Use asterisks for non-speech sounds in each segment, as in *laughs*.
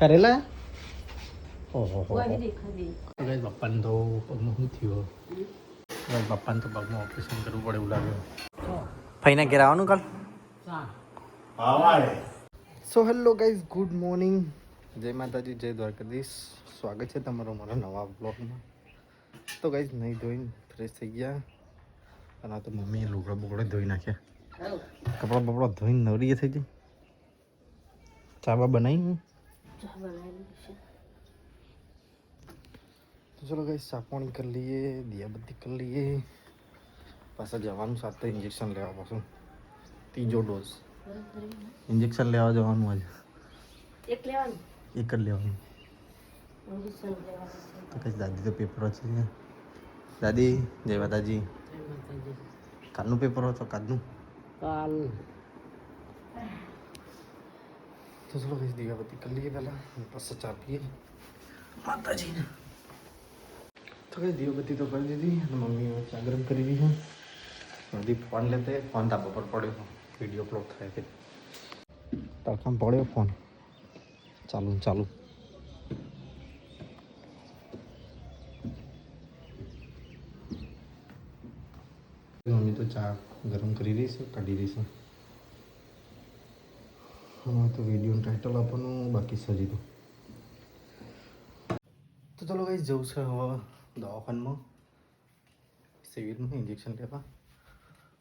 કરેલા ઓહો પપ્પાને તો પગમાં શું થયું પપ્પાને તો પગમાં ઓપરેશન કરવું પડે એવું લાગે ફઈને ઘેર આવવાનું કાલ so hello guys good morning જય માતાજી જય દ્વારકાધીશ સ્વાગત છે તમારો મારા નવા બ્લોગમાં તો ગાઈઝ નહીં ધોઈને ફ્રેશ થઈ ગયા. અને આ તો મમ્મીએ લુગડા બુગડા ધોઈ નાખ્યા. કપડાં બપડા ધોઈને નવરી થઈ ગઈ. ચાબા બનાવી તો ચલો ગાઈઝ સાપોણી કરી લઈએ દિયાબત્તી કરી લઈએ પાછા જવાનું સાથે ઇન્જેક્શન લેવા પાછું ત્રીજો ડોઝ ઇન્જેક્શન લેવા જવાનું આજે એક લેવાનું એક જ લેવાનું તો કઈ દાદી તો પેપર છે દાદી જય માતાજી કાલનું પેપર હતો કાલનું કાલ તો ચલો કઈ દીવાબત્તી કરી લઈએ પહેલાં પછી ચા પીએ માતાજીને તો કઈ દીવાબત્તી તો કરી દીધી અને મમ્મી ચા ગરમ કરી દીધી હજી ફોન લેતે ફોન ધાબા પર પડ્યો વીડિયો અપલોડ થાય છે તડકામ પડ્યો ફોન ચાલુ ચાલુ મમ્મી તો ચા ગરમ કરી દઈશું કાઢી રહી છે હવે તો વિડીયોનું ટાઇટલ આપવાનું, બાકી છે હજી તો ચલો કઈ જવું છે હવે દવાખાનામાં. સિવિલમાં ઇન્જેક્શન લેવા.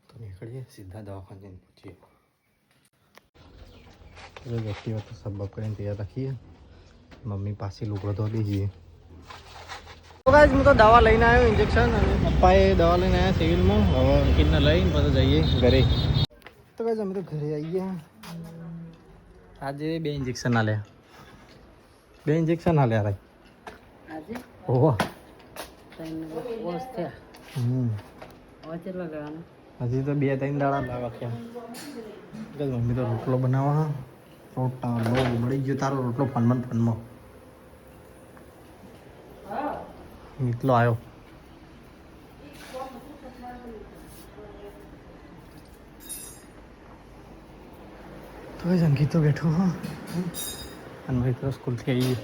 તો નીકળીએ, સીધા દવાખાને જઈને પૂછીએ હવે એક્ટિવા તો સબ કરીને તૈયાર રાખીએ. મમ્મી પાસે લુગડો તો ગાઈઝ હું તો દવા લઈને આવ્યો ઇન્જેક્શન અને પપ્પાએ દવા લઈને આવ્યા સિવિલમાં. હવે અંકિતને લઈને પછી જઈએ ઘરે. તો ગાઈઝ અમે તો ઘરે આવી ગયા આજે બે ઇન્જેક્શન આલ્યા. બે ઇન્જેક્શન આલ્યા ભાઈ આજે? ઓહો. થયા. હમ. હજી તો બે ત્રણ દાડા લાવા મમ્મી તો રોટલો બનાવવા રોટલા લો મળી ગયો તારો. રોટલો ફનમાં ફનમાં. નીકળો આવ્યો તો એ અંકિત તો બેઠો હા અને ભાઈ તો સ્કૂલથી આવી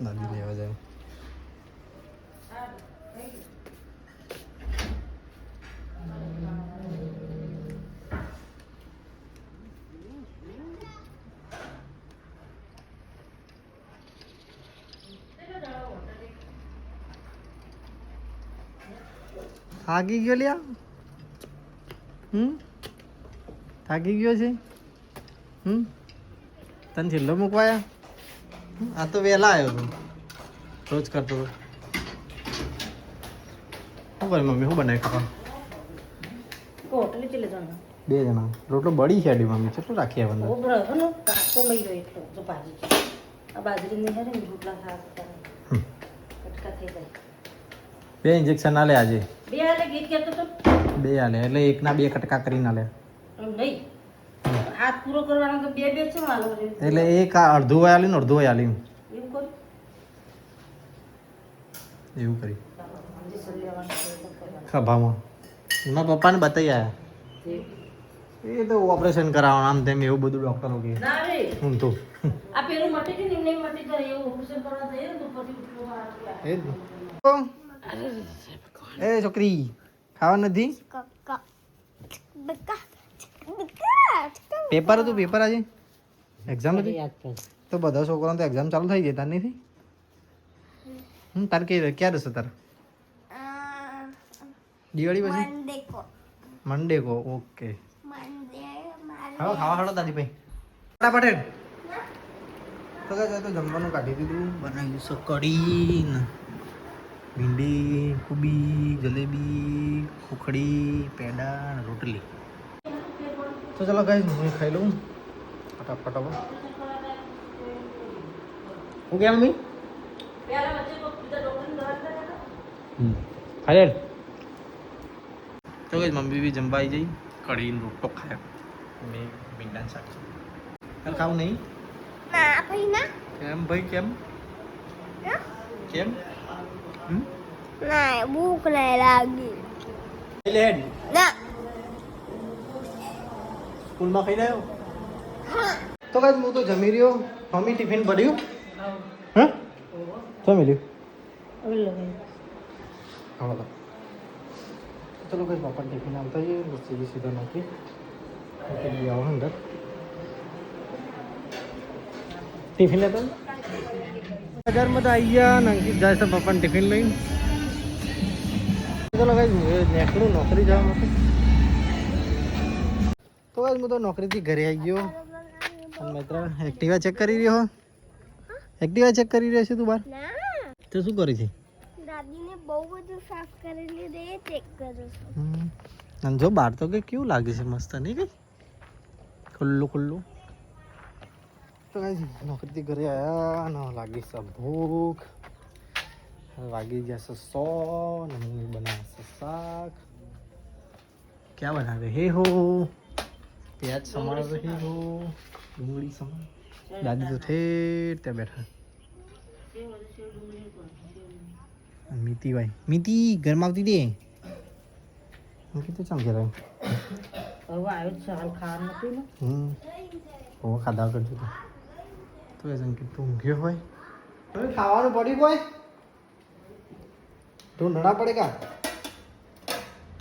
દાદી લેવા જાય થાકી ગયો લ્યા હમ થાકી ગયો છે? હમ? તને છેલ્લો મૂકવાયા? આ તો વહેલા આવ્યો તું રોજ કરતો હતો. શું કરે મમ્મી? શું બનાવી ખાવા બે જણા. રોટલો બળી છે આડી મમ્મી. કેટલું રાખી આવે અંદર ઓબરો હનો કાચો લઈ ગયો એટલો તો ભાજી આ બાજરી નહીં ને રોટલા ખાવા કટકા થઈ જાય. બે ઇન્જેક્શન આલે આજે. બે આલે ગીત કહેતો તો. બે આલે. એટલે એકના બે કટકા કરીને આલે. નહીં. હાથ પૂરો કરવાનો તો બે બે છે માલો એટલે એક આ અડધું વાય આલી ને અડધું વાય આલી એવું કરું? એવું. ખભામાં એમાં પપ્પાને બતાવી આવ્યા એ તો ઓપરેશન કરાવવાનું આમ તેમ એવું બધું ડોક્ટરો કે ના રે. હું તો. આ પેલું મટી ગયું એમને મટી જાય એવું ઓપરેશન કરવા જઈએ ને તો પછી એ. એ છોકરી ખાવા નથી? પેપર હતું પેપર આજે? એક્ઝામ હતી? તો બધા છોકરાઓ તો એક્ઝામ ચાલુ થઈ ગઈ તાર નથી હમ તાર કે ક્યારે છે તાર? દિવાળી પછી? મંડે કો. ઓકે હવે ખાવા હાડો તારી ભાઈ. ફટાફટ તો કે તો જમવાનું કાઢી દીધું બનાવ્યું છે કઢી ભીંડી કુબી જલેબી ખોખડી પેડા રોટલી. તો ચાલો ગાઈસ હું ખાઈ લઉં. ફટાફટ હવે હું કેમ મમ્મી? ખાઈ લે તો ગાઈસ મમ્મી બી જમવા આવી જઈ કઢી ને રોટલો ખાયા. મેં ભીંડાનું શાક તારે ખાવું નહીં? કેમ ભાઈ કેમ? કેમ? હમ ના ભૂખ નહીં લાગી. લે ના. સ્કૂલમાં ખાઈ રહ્યો હા. તો કાંઈ હું તો જમી રહ્યો. મમ્મી ટિફિન ભર્યું? હા? શું મળ્યું હવે લગાવી હા બધા ચલો કઈ પપ્પા ટિફિન આવતા જઈએ. સીધી સીધા નોકરી મૂકી આવો અંદર. ટિફિન લેતા બજારમાં તો આવી ગયા ને અંકિત જાય છે પપ્પાને ટિફિન લઈને. ચલો કઈ નેકડું નોકરી જવા માટે. તો કઈ હું તો નોકરીથી ઘરે આવી ગયો અને મિત્ર એક્ટિવા ચેક કરી રહ્યો એક્ટિવા ચેક કરી રહ્યો છે તું બાર ના તો શું કરી છે દાદીને બહુ બધું સાફ કરી લીધે એ ચેક કરું છું હમ. અને જો બહાર તો કે કેવું લાગે છે મસ્ત નહીં કઈ ખુલ્લું ખુલ્લું તો કઈ નોકરીથી ઘરે આવ્યા ને લાગી છે ભૂખ હવે વાગી ગયા છે સો ને મમ્મી બનાવે છે શાક ક્યાં બનાવે હે હો પ્યાજ સમાર રહી હો ડુંગળી સમાર દાદી તો ઠેર ત્યાં બેઠા મીતી ભાઈ મીતી ઘરમાં આવતી દે હું કીધું ચાલ ઘેર આવી. હવે આવ્યો જ છે હાલ ખાવાનું નથી ને હમ ઓ ખાધા કરજો તો તો એ સંકેત તું ઊંઘ્યો હોય હવે ખાવાનું પડી કોઈ ઢૂંઢના પડેગા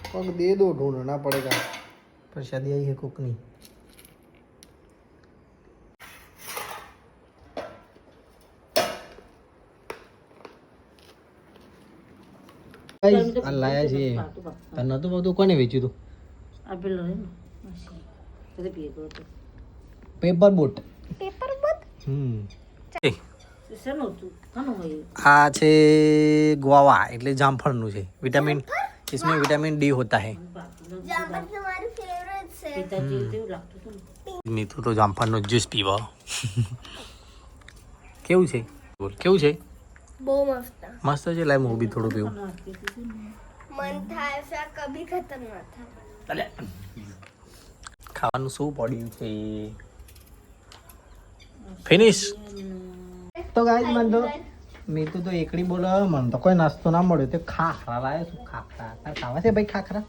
પગ દે દો ઢૂંઢના પડેગા પ્રસાદી આવી है કોકની આ લાયા છે તને નતું ભાવતું કોને વેચ્યું તું આ પેલો રે ને માસી. બધે ભેગો હતો પેપર બોટ પેપર બોટ હમ શેનું હતું કાનું હોય આ છે ગુઆવા એટલે જામફળનું છે વિટામિન इसमें विटामिन डी होता है જામર તમારી ફેવરેટ છે પિતા જેવું તેવું લાગતું હતું ને મીઠું તો જામફળનો જ્યુસ પીવા કેવું છે બોલ કેવું છે બહુ મસ્ત. મસ્ત છે લાય હું બી થોડું પીવું. મન થાય છે કભી ખતમ ન થાય. ખાવાનું શું પડ્યું છે? ફિનિશ તો ગાઈસ મન તો મેં તો તો એકડી બોલે મને તો કોઈ નાસ્તો ના મળ્યો. તે ખાખરા લાવે શું ખાખરા. તારે ખાવા છે ભાઈ ખાખરા?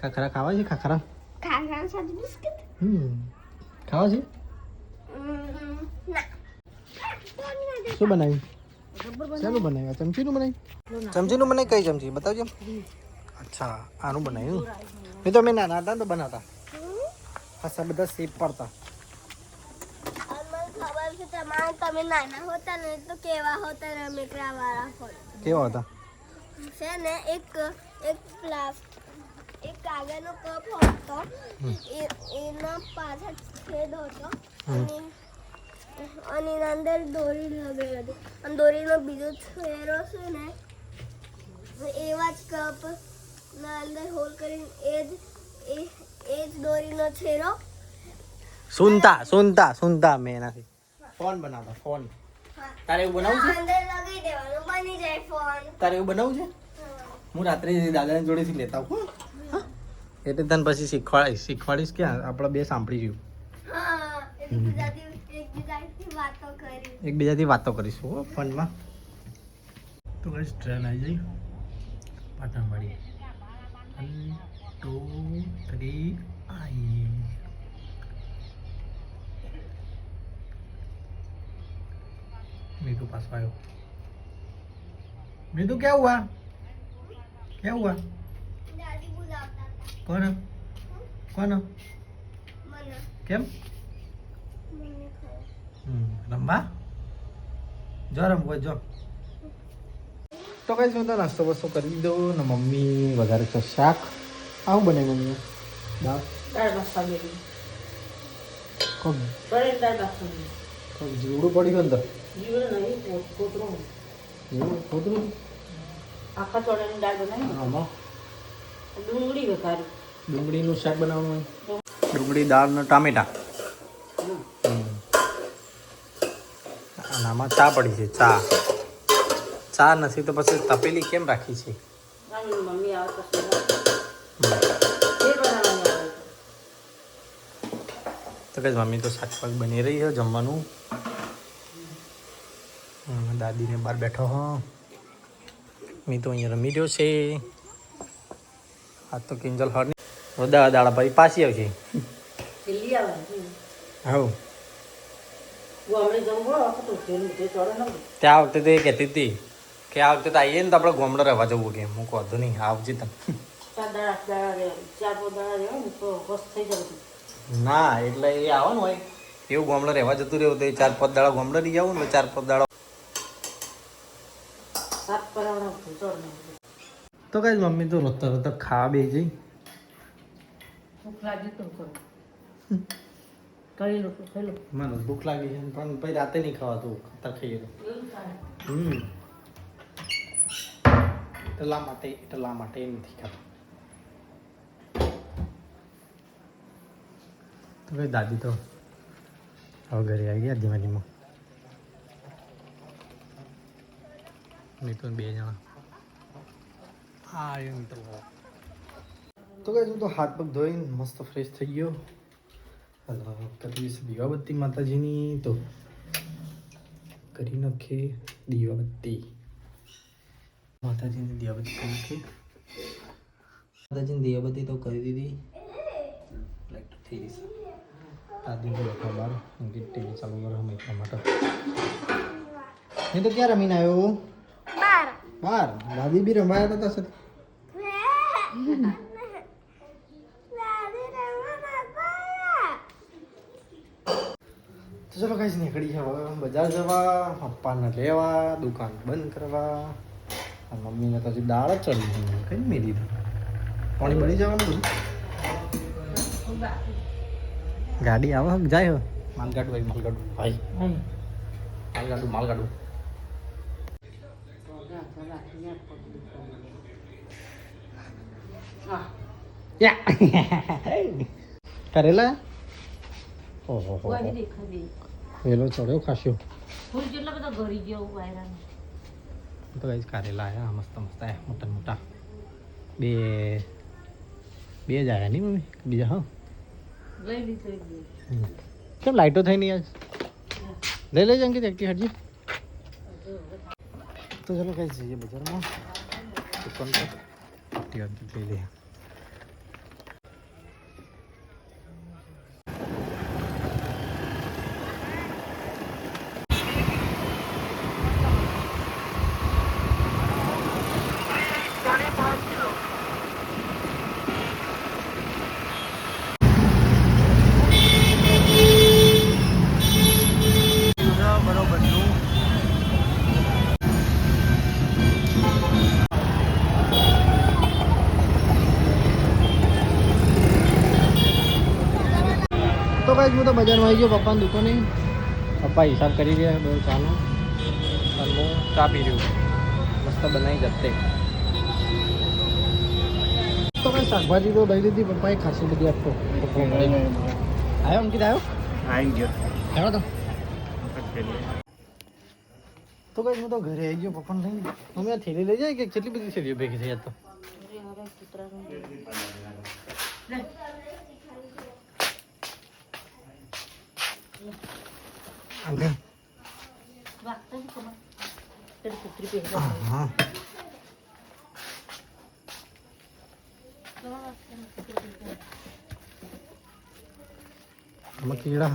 ખાખરા ખાવા છે ખાખરા? ખાખરા સાથે બિસ્કિટ? હમ. ખાવા છે ના શું બનાવ્યું? શેનું બનાવ્યું? ચમચીનું બનાવ્યું? ચમચીનું બનાવી કઈ ચમચી? બતાવજો. અચ્છા આનું બનાવ્યું? મેં તો મેં નાના હતા ને તો બનાવતા. ખાસા બધા શેપ પડતા. મને ખબર છે તમારે તમે નાના હોતા ને તો કેવા હતા છે ને એક એક એક કાગળનો કપ હતો. એ એના પાછળ છેદ હતો. અને અને એના અંદર દોરી લગાવી હતી. અને દોરીનો બીજો છેરો છે ને એવા જ કપ ના અંદર હોલ કરીને એ જ એ જ દોરીનો છેરો સુનતા સુનતા સુનતા મેં એનાથી. ફોન બનાવતા ફોન. તારે એવું બનાવવું છે? અંદર લગાવી દેવાનું બની જાય ફોન. તારે એવું બનાવવું છે? હું. રાત્રે દાદાની જોડેથી લેતા આવું હા? એટલે તને પછી શીખવાડીશ શીખવાડીશ કે આપણે બે સાંભળી ગયું હા એકબીજાથી એકબીજાથી વાતો કરીશું હો ફોનમાં. તો ગાઈસ ટ્રેન આવી જઈ પાટણવાડી. વન ટુ થ્રી આઈ. મીઠું પાછો આવ્યો. મીઠું ક્યાં હુઆ ક્યાં હુઆ કોણ? કોણ? કેમ? રમવા જો રમવો જો. તો કઈ શું તો નાસ્તો બસ્તો કરી દો ને મમ્મી વધારે છે શાક. આવું બને મમ્મી. દાળ. દાળ ગયેલી. કોક દાળ ગયેલી. કોક જીવડું ગયું અંદર જીવડું નહીં કોત- કોતરું જીવડું કોતરું આખા ચોળાની દાળ બનાવી આમાં? ડુંગળી વઘારી. ડુંગળીનું શાક બનાવવાનું ડુંગળી. દાળ ને ટામેટા. આમાં ચા પડી છે ચા. ચા નથી તો પછી તપેલી કેમ રાખી છે? તો કે મમ્મી તો શાકભાજી બની રહી છે જમવાનું. દાદીને બહાર બેઠો હો. મેં તો અહીંયા રમી રહ્યો છે. આ તો કિંજલ હર દાડા દાડા પછી પાછી આવશે. જલ્દી આવે આવું ગામડે જવું હોય તો તેલ તે ચડે ને ત્યાં વખતે તો એ કહેતી હતી કે આ વખતે તો આવીએ ને તો આપણે ગોમડો રહેવા જવું કે હું કહું નહીં આવજે તમે ને તો બસ થઈ જાય બધું. ના એટલે એ આવવાનું હોય. એવું ગોમડો રહેવા જતું રહેવું તો એ ચાર પાંચ દાડા ગોમડો રહી આવું ને ચાર પાંચ દાડા તો કઈ મમ્મી તો રોતા રોતા ખાવા બે જઈ ભૂખ લાગી તો *laughs* કરું લો તો ખાઈ મને ભૂખ લાગી છે પણ પછી રાતે નહીં ખાવાતું ખાતા ખાઈએ તો. હમ. એટલા માટે એટલા માટે નથી ખાતું. તો ભાઈ દાદી તો હવે ઘરે આવી ગયા દિવાળીમાં. મિત્ર બે જણા. હા આવ્યો મિત્રો. તો કઈ હું તો હાથ પગ ધોઈને મસ્ત ફ્રેશ થઈ ગયો. હલો દીવાબત્તી માતાજીની તો કરી નાખીએ દીવાબત્તી. માતાજીની દીવાબત્તી કરી નાખીએ માતાજીની દીવાબત્તી તો કરી દીધી. લાઈટ થઈ ગઈ દાદી બેઠા બહાર અંકિત ટીવી ચાલુ કરે અમે એટલા માટે. નહીં તો ક્યાં રમીને આવ્યો બાર. બહાર દાદી બી રમાયા હતા સાથે *laughs* દાદી રમવાના ગયા. તો ચલો કઈ નીકળી છે હવે બજાર જવા પપ્પાને લેવા દુકાન બંધ કરવા. અને મમ્મીને તો હજી દાળ જ ચડી કઈ મેં દીધું પાણી બળી જવાનું બધું? ગાડી આવે જાય હો. માલગાડું ભાઈ માલગાડું. ભાઈ માલગાડું માલગાડું. *laughs* કરેલા? ઓહો વેલો ચડ્યો ખાસ્યો. ફૂલ જેટલા બધા ગળી ગયા વાયરા તો ગાઈસ કારેલા આયા મસ્ત મસ્ત આવ્યા મોટા મોટા. બે બે જ આવ્યા નહીં મમ્મી? બીજા હા? લઈ લીધો. કેમ લાઈટો થઈ નહીં આજ? લઈ લેજે અંકિત એકટી હટજી. તો ચલો કઈ જઈએ બજારમાં. દુકાન પર. એકટી હટજી લઈ લઈએ. ભાઈ હું તો બજારમાં આવી ગયો પપ્પાની દુકાને પપ્પા હિસાબ કરી રહ્યા બહુ ચાનો અને હું ચા પી રહ્યો મસ્ત બનાવી જતે. તો ભાઈ શાકભાજી તો લઈ લીધી પપ્પાએ ખાસી બધી આપતો પપ્પા મળી આવ્યો અંકિત આવ્યો? આવી ગયો. આવ્યો તો. તો કઈ હું તો ઘરે આવી ગયો પપ્પાને લઈને. મમ્મી આ થેલી લઈ જાય કે કેટલી બધી થેલીઓ ભેગી થઈ તો? કીડા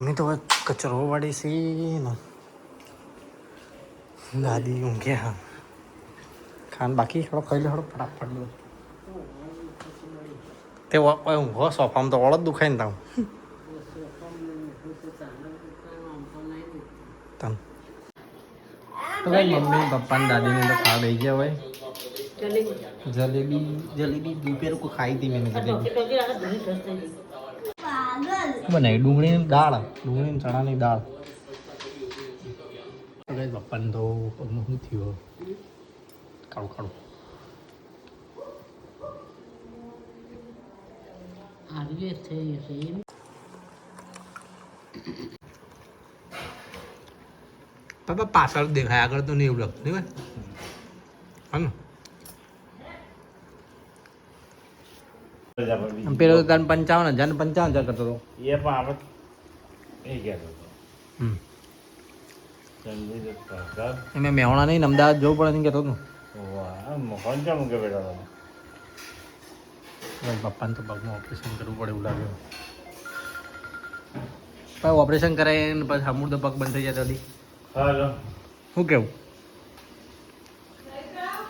મેં તો કચરો વાળી સી દાદી ઊંઘ્યા ખાન બાકી થોડો ખાઈ લે થોડો ફટાફટ લો તે ઊંઘો સોફામાં તો ઓળખ દુખાય ને તમ તો કઈ મમ્મી પપ્પા ને દાદી ને તો ખાવા દઈ ગયા હોય. જલેબી જલેબી દુપેર કો ખાઈ હતી મેં જલેબી બનાવી ડુંગળીની દાળ, ડુંગળીની ચણાની દાળ. તો કઈ પપ્પાને તો શું થયું? કાળું કાળું આવી થઈ હશે એમ પપ્પા પાછળ દેખાય આગળ તો નહીં એવું લાગતું નહીં હા પેલો તો તને પંચાવન હજાર પંચાવન હજાર કરતો હતો. એ પણ આપણે એ કહેતો હતો. એમ મેહોણા નહીં અમદાવાદ જવું પડે નહીં કહેતો હતો. મોહન ચા મૂકે બેઠા ભાઈ પપ્પાને તો પગમાં ઓપરેશન કરવું પડે એવું લાગ્યું. ભાઈ ઓપરેશન કરાય ને પછી અમૂળ તો પગ બંધ થઈ જાય જલ્દી શું કેવું?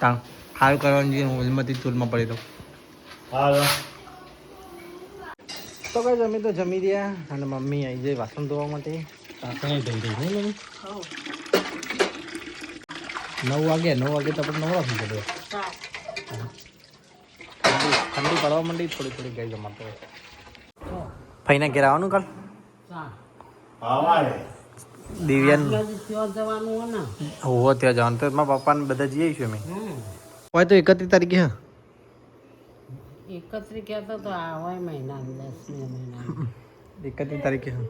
તા સારું કરવાનું જોઈએ હું હિલમાંથી ચૂલમાં પડી દઉં. તો કઈ જમી તો જમી રહ્યા અને મમ્મી આવી જાય વાસણ ધોવા માટે. વાસણ ધોઈ રહી નહીં મમ્મી? નવ વાગે નવ વાગે તો આપણે નવરા થઈ જઈએ. ઠંડી ઠંડી પડવા માંડી થોડી થોડી ગઈ જમાતો ફઈને ઘેર આવવાનું કાલ? દિવ્યાન. ત્યાં જવાનું હોવો ત્યાં જવાનું. તો મારા પપ્પાને બધા જઈએ છીએ અમે. હોય તો એકત્રીસ તારીખે હા. એકત્રી કહેતો તો આવે મહિના દસમી મહિના. એકત્રીસ તારીખે હા.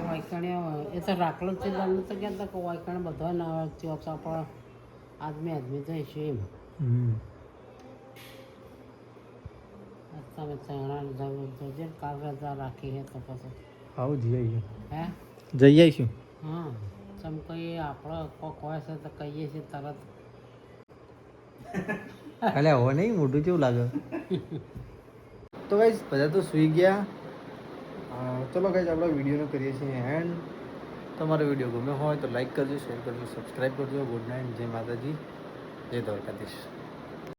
વાયકણે એ તો રાખલો છે તો કહેતા કે વાયકણે બધા ના ચોક આપણે આદમી આદમી જઈશું એમ હમ તમે ચણા જવું જોજે રજા રાખી હે તો પછી આવું જઈ આવીશું હે જઈ આવીશું હા ચમ કહીએ આપણે કોક હોય છે તો કહીએ છીએ તરત અલે હવે નહીં મોઢું કેવું લાગે તો ગાઈઝ બધા તો સૂઈ ગયા ચલો ગાઈઝ આપણે વિડીયોનો કરીએ છીએ એન્ડ તમારો વીડિયો ગમ્યો હોય તો લાઈક કરજો શેર કરજો સબસ્ક્રાઈબ કરજો ગુડ નાઇટ જય માતાજી જય દ્વારકાધીશ